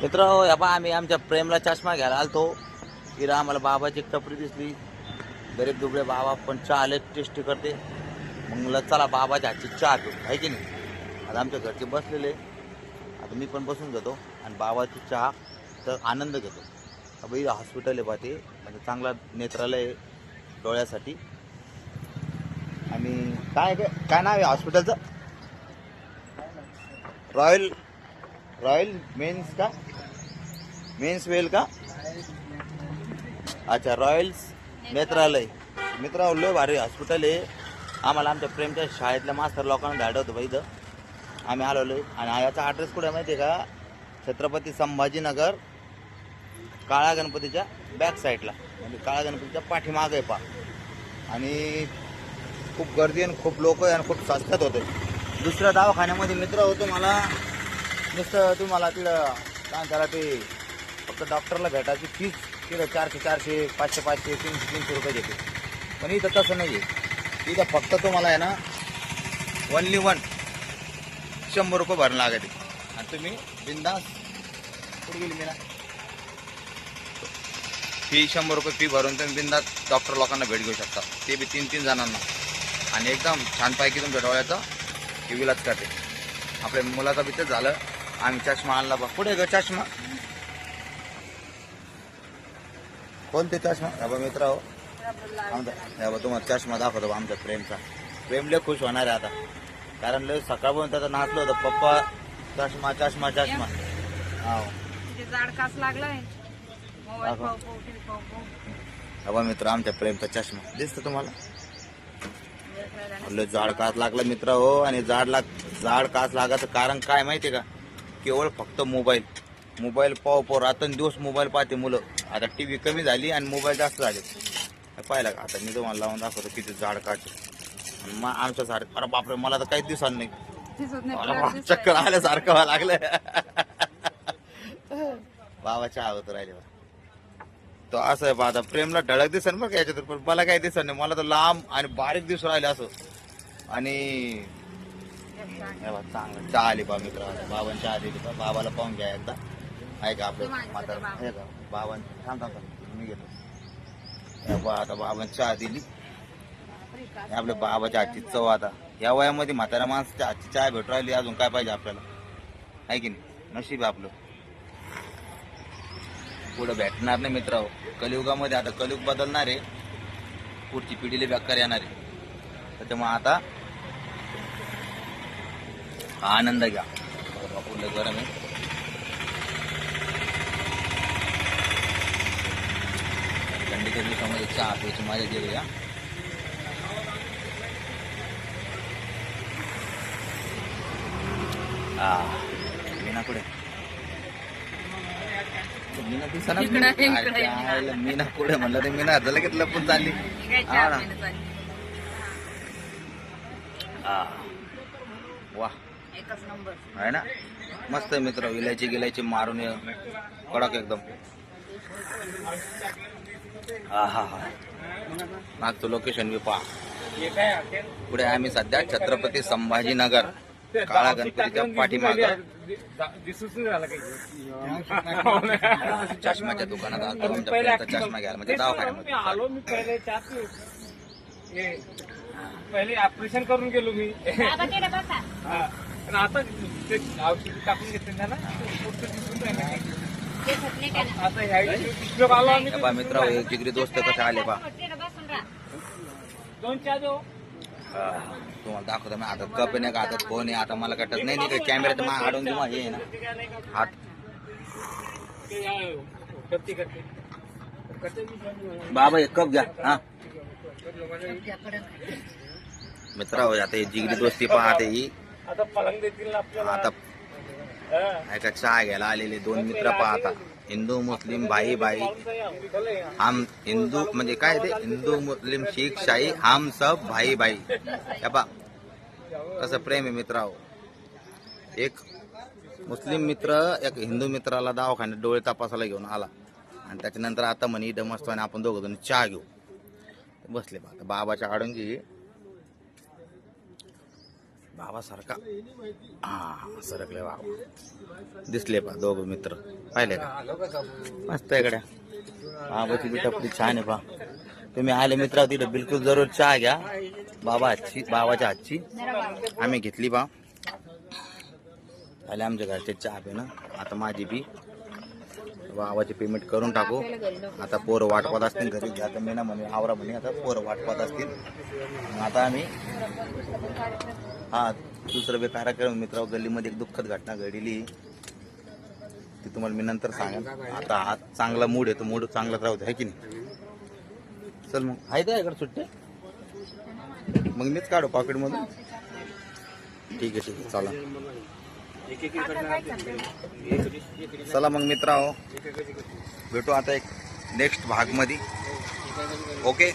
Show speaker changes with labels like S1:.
S1: मित्र या बा आम्ही आमच्या प्रेमला चष्मा घ्यायला आलतो. इथं आम्हाला बाबाची एक टपरी दिसली. गरीब दुबळे बाबा पण चहा आले टेस्टी करते. मग चला बाबाच्या हातची चहा पिऊ. आहे की नाही? आता आमच्या घरचे बसलेले. आता मी पण बसून घेतो आणि बाबाची चहा तर आनंद घेतो. अबा इथं हॉस्पिटल आहे बा ते म्हणजे चांगला नेत्रालय डोळ्यासाठी. आणि काय काय काय नाव आहे हॉस्पिटलचं रॉयल रॉयल मेन्स का? मेन्स वेल का? अच्छा रॉयल्स नेत्रालय. मित्र लय भारी हॉस्पिटल आहे. आम्हाला आमच्या प्रेमच्या शाळेतल्या मास्तर लोकांना धाडलं होतं बा इथं. आम्ही आलेलो आणि याचा ॲड्रेस कुठे माहिती आहे का? छत्रपती संभाजीनगर काळा गणपतीच्या बॅक साईडला म्हणजे काळा गणपतीच्या पाठीमागे आहे पा. आणि खूप गर्दी आणि खूप लोक आहे आणि खूप स्वस्तात होते. दुसऱ्या दवाखान्यामध्ये मित्र होतो मला नुसतं तुम्हाला तिथं काय त्याला ते फक्त डॉक्टरला भेटायची फीस तिथं चारशे चारशे पाचशे पाचशे तीनशे तीनशे रुपये घेते पण इथं तसं नाही आहे इथं फक्त तुम्हाला आहे ना वनली वन शंभर रुपये भरणं लागते. आणि तुम्ही बिंदास कुठे गेली मी ना फी शंभर रुपये फी भरून तुम्ही बिंदास डॉक्टर लोकांना भेट घेऊ शकता. ते बी तीन तीन जणांना. आणि एकदम छानपैकी तुम्ही भेटवायचं हे करते. आपल्या मुलाचा बी तेच झालं. आम्ही चष्मा आणला बा पुढे ग चष्मा? कोणते चष्मा? या बा मित्र हो आमचा या बा तुम्हाला चष्मा दाखवतो बा आमच्या प्रेमचा. प्रेम लय खुश होणार आहे आता. कारण लय सकाळपर्यंत त्याचं नाचलं होतं. पप्पा चष्मा चष्मा चष्मा. हा
S2: तिथे जाड कास लागलाय?
S1: मित्र आमच्या प्रेमचा चष्मा. दिसतो तुम्हाला? जाड कास लागला मित्र हो. आणि जाड लाग जाड कास लागायचं कारण काय माहितीये का? केवळ फक्त मोबाईल. मोबाईल पाव पाव रात्रंदिवस मोबाईल पाहते मुलं. आता टी व्ही कमी झाली आणि मोबाईल जास्त झाले. पाहिलं का? आता मी तुम्हाला लावून दाखवतो किती काच आहे. मग आमच्या सारखं अरे बापरे मला तर काहीच दिसत नाही. चक्कर आल्यासारखं व्हायला लागलं बाबाच्या आवत राहिले. तो असं आहे बा आता प्रेमला ढळक दिसन का याच्यात पण मला काही दिसत नाही. मला तर लांब आणि बारीक दिसून राहिले असं. आणि बघ, चांगलं चहा आली बा मित्र बाबांनी चहा दिली बा बाबाला पाहून घ्या एकदा. आहे का आपलं म्हातारं. हे का बाबां थांब थांब थांब. मी घेतो. बा आता बाबांनी चहा दिली आपल्या बाबाच्या हातची चव आता. या वयामध्ये म्हाताऱ्या माणसाच्या हातची चहा भेटू राहिली अजून काय पाहिजे आपल्याला? आहे की नाही? नशीब आपलं. पुढं भेटणार नाही मित्र कलियुगामध्ये आता कलियुग बदलणार आहे. पुढची पिढीला बेकार येणार आहे. त्याच्यामुळे आता हा आनंद घ्या. बापूला गरम आहे. थंडीच्या दिवसामध्ये चहा प्यायची मजा गेली या मीना कुठे? मीना दिसना
S2: मीना.
S1: म्हणलं ते मीना झालं की लपून चालली. हा ना. हा वा.
S2: एकच नंबर.
S1: आहे ना? मस्त मित्र विलायची गिलायची मारून ये. कडक एकदम. हा हा हा. मागचं लोकेशन बी पहा. पुढे आम्ही सध्या छत्रपती संभाजीनगर काळा गणपतीच्या पाठीमाग. चष्माच्या दुकानात आलो चष्मा घ्यायला म्हणजे दवाखान्यामध्ये.
S3: आलो मी पहिले त्यात पहिले ऑपरेशन करून गेलो मी. आणि आता ते औषध टाकून घेतले ना पुढचं दिसून राहिलं. आता ह्या पिशव्या आलो आम्ही
S1: मित्र हे जिगरी दोस्त कसे आले पा
S3: दोन चार देऊ.
S1: तुम्हाला दाखवतो मी. आता कप नाही का हातात फ़ोन आहे आता मला कटत नाही नाही कॅमेऱ्यात मला आडून देऊ हे आहे ना. हात.
S3: ते मी.
S1: बाबा एक कप घ्या हा. मित्र हो आता जिगरी दोस्ती पाहते ही
S3: आता पलंग देतील ना आपल्याला.
S1: आता का चहा घ्यायला आलेले दोन मित्र पाहता. हिंदू मुस्लिम भाई भाई. हम हिंदू म्हणजे काय ते? हिंदू मुस्लिम शीख शाही हम सब भाई भाई. पा. कसं प्रेम आहे मित्राव एक मुस्लिम मित्र एक हिंदू मित्राला दवाखान्यात डोळे तपासायला घेऊन आला. आणि त्याच्यानंतर आता म्हणे इथं मस्त आणि आपण दोघं जण चहा घेऊ. बसले बा. बाबाच्या आडून घे भावासारखा. हा सरकले बाबा दिसले पा दोघं मित्र. पाहिले का? मस्त आहे गड्या. बाबाची बी टपरी छान आहे पा तुम्ही आले मित्र तिथं बिलकुल जरूर चहा घ्या. बाबा आजची बाबाच्या हातची आम्ही घेतली बा आले आमच्या घरचे चहा पे ना आता माझी बी आवाचे पेमेंट करून टाकू. आता पोरं वाटपात असतील घरी आता मी ना म्हणे आवरा म्हणे आता पोरं वाटपात असतील. मग आता आम्ही हा दुसरं बी कार्यक्रम मित्र गल्लीमध्ये एक दुःखद घटना घडली ती तुम्हाला मी नंतर सांगेन. आता हा चांगला मूड आहे तो मूड चांगलाच राहू आहे की नाही? चल मग आहे का इकडे सुट्टे मग मीच काढू पॉकेटमधून ठीक आहे ठीक आहे चला. चला मग मित्र
S3: एक-
S1: भेटू आता एक नेक्स्ट भागमध्ये ओके